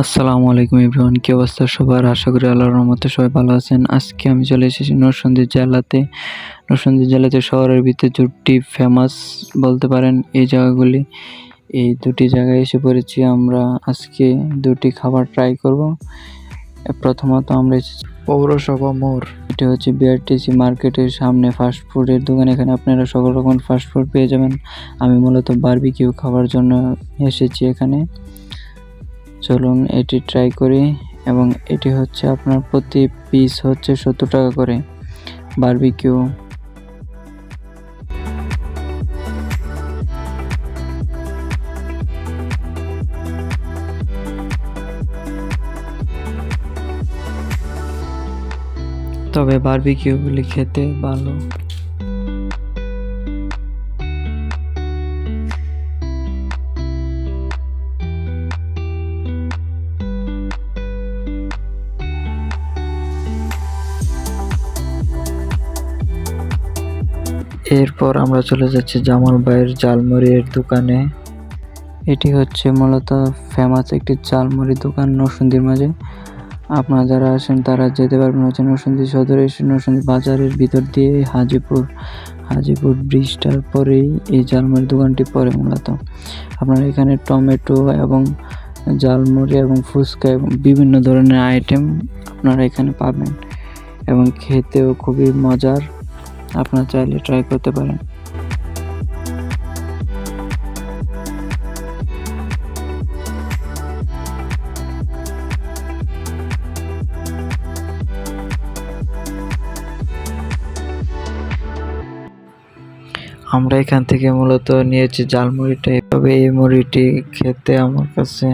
আসসালামু আলাইকুম এভরিওয়ান, কি অবস্থা সবার? আশা করি আল্লাহর রহমতে সবাই ভালো আছেন। আজকে আমি চলে এসেছি নরসিংদী জেলাতে। নরসিংদী জেলাতে শহরের ভিতরে দুটি ফেমাস বলতে পারেন এই জায়গাগুলি। এই দুটি জায়গায় এসে পড়েছি আমরা। আজকে দুটি খাবার ট্রাই করব। প্রথমত আমরা এসেছি পৌরসভা মোড়। এটি হচ্ছে বিআরটিসি মার্কেটের সামনে ফাস্ট ফুডের দোকান। এখানে আপনারা সকল রকম ফাস্ট ফুড পেয়ে যাবেন। আমি মূলত বারবিকিউ খাবার জন্য এসেছি এখানে। চলুন এটি ট্রাই করি, এবং এটি হচ্ছে আপনার প্রতি পিস হচ্ছে সত্তর টাকা করে। বারবিকিউ তবে বারবিকিউগুলি খেতে ভালো। এরপর আমরা চলে যাচ্ছি জামাল ভাইয়ের জালমুড়ির দোকানে। এটি হচ্ছে মূলত ফেমাস একটি চালমুড়ি দোকান নরসিংদীর মাঝে। আপনারা যারা আসেন তারা যেতে পারবেন হচ্ছে নরসিংদী সদরে এসে নরসিংদী বাজারের ভিতর দিয়ে হাজিপুর হাজিপুর ব্রিজটার পরেই এই জালমুড়ি দোকানটি পড়ে মূলত। আপনারা এখানে টমেটো এবং জালমুড়ি এবং ফুচকা এবং বিভিন্ন ধরনের আইটেম আপনারা এখানে পাবেন এবং খেতেও খুবই মজার। আপনারা চাইলে ট্রাই করতে পারেন। আমরা এখান থেকে মূলত নিয়েছি জালমুড়িটা তবে এই মুড়িটি খেতে আমার কাছে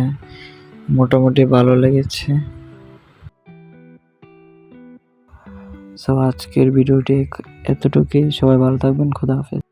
মোটামুটি ভালো লেগেছে। সো আজকের ভিডিওটি এতটুকুই। সবাই ভালো থাকবেন। খুদা হাফেজ।